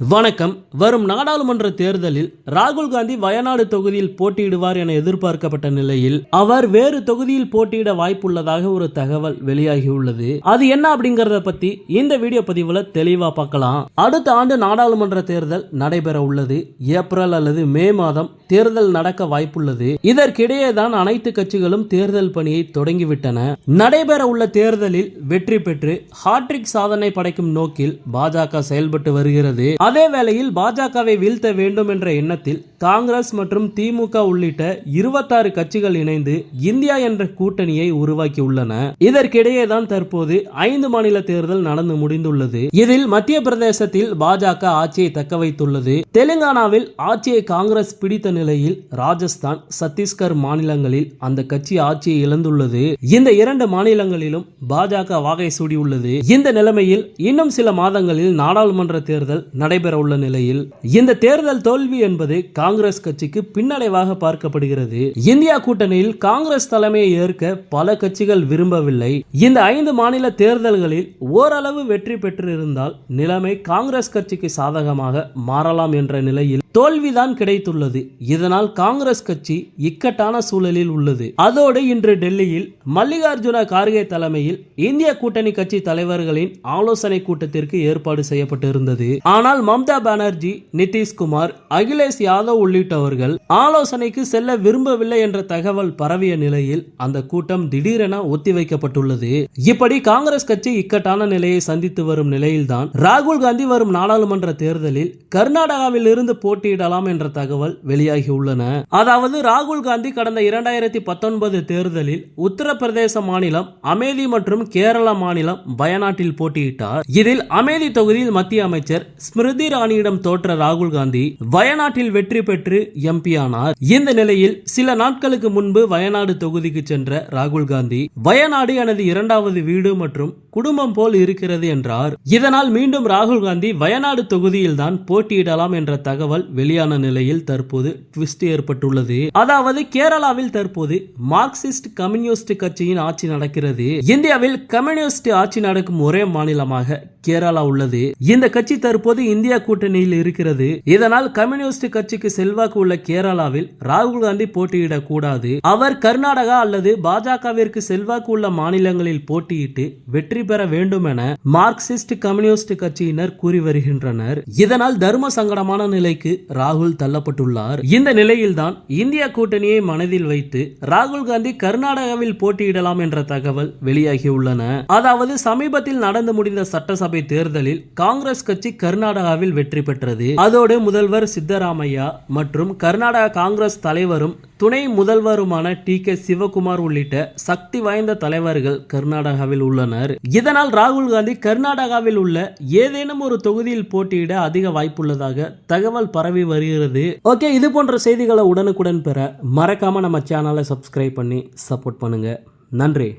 வணக்கம். வரும் நாடாளுமன்ற தேர்தலில் ராகுல் காந்தி வயநாடு தொகுதியில் போட்டியிடுவார் என எதிர்பார்க்கப்பட்ட நிலையில் அவர் வேறு தொகுதியில் போட்டியிட வாய்ப்புள்ளதாக ஒரு தகவல் வெளியாகியுள்ளது. அது என்ன அப்படிங்கறத பத்தி இந்த வீடியோ பதிவுல தெளிவா பார்க்கலாம். அடுத்த ஆண்டு நாடாளுமன்ற தேர்தல் நடைபெற உள்ளது. ஏப்ரல் அல்லது மே மாதம் தேர்தல் நடக்க வாய்ப்புள்ளது. இதற்கிடையே தான் அனைத்து கட்சிகளும் தேர்தல் பணியை தொடங்கிவிட்டன. நடைபெற உள்ள தேர்தலில் வெற்றி பெற்று ஹாட்ரிக் சாதனை படைக்கும் நோக்கில் பாஜக செயல்பட்டு வருகிறது. அதே வேளையில் பாஜகவை வீழ்த்த வேண்டும் என்ற எண்ணத்தில் காங்கிரஸ் மற்றும் திமுக உள்ளிட்ட இருபத்தாறு கட்சிகள் இணைந்து இந்தியா என்ற கூட்டணியை உருவாக்கியுள்ளன. இதற்கிடையே தான் தற்போது ஐந்து மாநில தேர்தல் நடந்து முடிந்துள்ளது. இதில் மத்திய பிரதேசத்தில் பாஜக ஆட்சியை தக்க வைத்துள்ளது. தெலுங்கானாவில் ஆட்சியை காங்கிரஸ் பிடித்த நிலையில் ராஜஸ்தான் சத்தீஸ்கர் மாநிலங்களில் அந்த கட்சி ஆட்சியை இழந்துள்ளது. இந்த இரண்டு மாநிலங்களிலும் பாஜக வாகை சூடியுள்ளது. இந்த நிலைமையில் இன்னும் சில மாதங்களில் நாடாளுமன்ற தேர்தல் நட உள்ள நிலையில் இந்த தேர்தல் தோல்வி என்பது காங்கிரஸ் கட்சிக்கு பின்னடைவாக பார்க்கப்படுகிறது. இந்தியா கூட்டணியில் காங்கிரஸ் தலைமையை ஏற்க பல கட்சிகள் விரும்பவில்லை. இந்த ஐந்து மாநில தேர்தல்களில் ஓரளவு வெற்றி பெற்றிருந்தால் நிலைமை காங்கிரஸ் கட்சிக்கு சாதகமாக மாறலாம் என்ற நிலையில் தோல்விதான் கிடைத்துள்ளது. இதனால் காங்கிரஸ் கட்சி இக்கட்டான சூழலில் உள்ளது. அதோடு இன்று டெல்லியில் மல்லிகார்ஜுன கார்கே தலைமையில் இந்திய கூட்டணி கட்சி தலைவர்களின் ஆலோசனை கூட்டத்திற்கு ஏற்பாடு செய்யப்பட்டிருந்தது. ஆனால் மம்தா பானர்ஜி நிதிஷ்குமார் அகிலேஷ் யாதவ் உள்ளிட்டவர்கள் ஆலோசனைக்கு செல்ல விரும்பவில்லை என்ற தகவல் பரவிய நிலையில் அந்த கூட்டம் திடீரென ஒத்திவைக்கப்பட்டுள்ளது. இப்படி காங்கிரஸ் கட்சி இக்கட்டான நிலையை சந்தித்து வரும் நிலையில்தான் ராகுல் காந்தி வரும் நாடாளுமன்ற தேர்தலில் கர்நாடகாவில் இருந்து போட்டி போட்டியிடலாம் என்ற தகவல் வெளியாகியுள்ளன அதாவது ராகுல் காந்தி கடந்த இரண்டாயிரத்தி பத்தொன்பது தேர்தலில் உத்தரப்பிரதேச மாநிலம் அமேதி மற்றும் கேரள மாநிலம் வயநாட்டில் போட்டியிட்டார். இதில் அமேதி தொகுதியில் மத்திய அமைச்சர் ஸ்மிருதி ராணியிடம் தோற்ற ராகுல் காந்தி வயநாட்டில் வெற்றி பெற்று எம்பி ஆனார். இந்த நிலையில் சில நாட்களுக்கு முன்பு வயநாடு தொகுதிக்கு சென்ற ராகுல் காந்தி வயநாடு எனது இரண்டாவது வீடு மற்றும் குடும்பம் போல் இருக்கிறது என்றார். இதனால் மீண்டும் ராகுல் காந்தி வயநாடு தொகுதியில் தான் போட்டியிடலாம் என்ற தகவல் வெளியான நிலையில் தற்போது ட்விஸ்ட் ஏற்பட்டுள்ளது. அதாவது கேரளாவில் தற்போது மார்க்சிஸ்ட் கம்யூனிஸ்ட் கட்சியின் ஆட்சி நடக்கிறது. இந்தியாவில் கம்யூனிஸ்ட் ஆட்சி நடக்கும் ஒரே மாநிலமாக கேரளா உள்ளது. இந்த கட்சி தற்போது இந்தியா கூட்டணியில் இருக்கிறது. இதனால் கம்யூனிஸ்ட் கட்சிக்கு செல்வாக்கு உள்ள கேரளாவில் ராகுல் காந்தி போட்டியிடக் கூடாது. அவர் கர்நாடகா அல்லது பாஜகவிற்கு செல்வாக்கு உள்ள மாநிலங்களில் போட்டியிட்டு வெற்றி பெற வேண்டும் என மார்க்சிஸ்ட் கம்யூனிஸ்ட் கட்சியினர் கூறி வருகின்றனர். இதனால் தர்ம சங்கடமான நிலைக்கு ராகுல் தள்ளப்பட்டுள்ளார். இந்த நிலையில்தான் இந்தியா கூட்டணியை மனதில் வைத்து ராகுல் காந்தி கர்நாடகாவில் போட்டியிடலாம் என்ற தகவல் வெளியாகியுள்ளன. அதாவது சமீபத்தில் நடந்து முடிந்த சட்டசபை சட்டசபை தேர்தலில் காங்கிரஸ் கட்சி கர்நாடகாவில் வெற்றி பெற்றது. அதோடு முதல்வர் சித்தராமையா மற்றும் கர்நாடக காங்கிரஸ் தலைவரும் துணை முதல்வருமான டி கே சிவகுமார் உள்ளிட்ட சக்தி வாய்ந்த தலைவர்கள் கர்நாடகாவில் உள்ளனர். இதனால் ராகுல் காந்தி கர்நாடகாவில் உள்ள ஏதேனும் ஒரு தொகுதியில் போட்டியிட அதிக வாய்ப்புள்ளதாக தகவல் பரவி வருகிறது. ஓகே இது போன்ற செய்திகளை உடனுக்குடன் பெற மறக்காம நம்ம சேனலை சப்ஸ்கிரைப் பண்ணி சப்போர்ட் பண்ணுங்க. நன்றி.